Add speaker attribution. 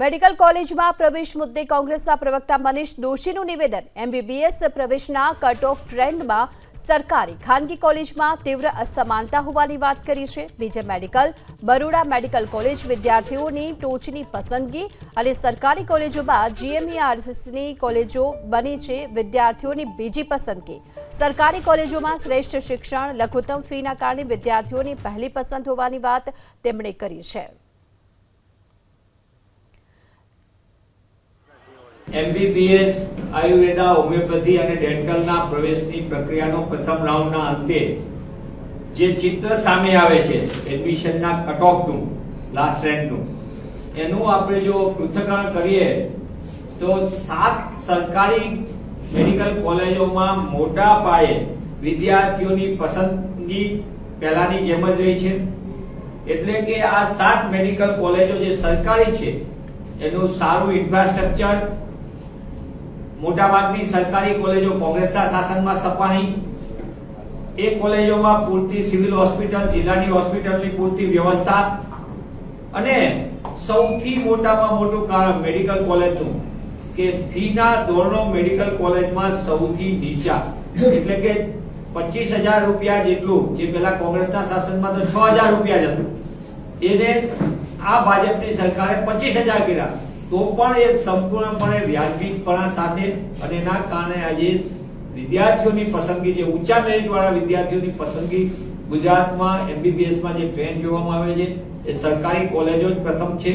Speaker 1: Medical કોલેજમાં પ્રવેશ મુદ્દે કોંગ્રેસના પ્રવક્તા મનીષ દોશીનું નિવેદન. એમબીબીએસ પ્રવેશના કટ ઓફ ટ્રેન્ડમાં સરકારી ખાનગી કોલેજમાં તીવ્ર અસમાનતા હોવાની વાત કરી છે. બીજે મેડિકલ, બરોડા મેડિકલ કોલેજ વિદ્યાર્થીઓની ટોચની પસંદગી અને સરકારી કોલેજોમાં જીએમઈઆરસીસીની કોલેજો બની છે વિદ્યાર્થીઓની બીજી પસંદગી. સરકારી કોલેજોમાં શ્રેષ્ઠ શિક્ષણ, લઘુત્તમ ફીના કારણે વિદ્યાર્થીઓની પહેલી પસંદ હોવાની વાત તેમણે કરી છે.
Speaker 2: એમબીબીએસ આયુર્વેદા હોમિયોપેથી અને ડેન્ટલના પ્રવેશની પ્રક્રિયાનો પ્રથમ રાઉન્ડના અંતે જે ચિત્ર સામે આવે છે એડમિશનના કટ ઓફનું લાસ્ટ રેન્કનું એનું આપણે જો પૃથ્થકરણ કરીએ, તો સાત સરકારી મેડિકલ કોલેજોમાં મોટા પાયે વિદ્યાર્થીઓની પસંદગી પહેલાની જેમ જ રહી છે. એટલે કે આ સાત મેડિકલ કોલેજો જે સરકારી છે, એનું સારું ઇન્ફ્રાસ્ટ્રક્ચર મોટાભાગની સરકારી કોલેજો કોંગ્રેસના શાસનમાં સ્થપાણી એ કોલેજોમાં પૂરતી સિવિલ હોસ્પિટલ, જિલ્લાની હોસ્પિટલની પૂરતી વ્યવસ્થા અને સૌથી મોટામાં મોટું કારણ મેડિકલ કોલેજનું કે ફીના ધોરણો મેડિકલ કોલેજમાં સૌથી નીચા. એટલે કે પચીસ હજાર રૂપિયા જેટલું, જે પેલા કોંગ્રેસના શાસનમાં તો છ હજાર રૂપિયા જ હતું. એને આ ભાજપની સરકારે પચીસ હજાર કર્યા. તો પણ એ સંપૂર્ણપણે વ્યાજબીપણા સાથે અને એના કારણે આજે વિદ્યાર્થીઓની પસંદગી, જે ઊંચા મેરિટ વાળા વિદ્યાર્થીઓની પસંદગી ગુજરાતમાં એમબીબીએસમાં જે ટ્રેન્ડ જોવામાં આવે છે, એ સરકારી કોલેજો જ પ્રથમ છે.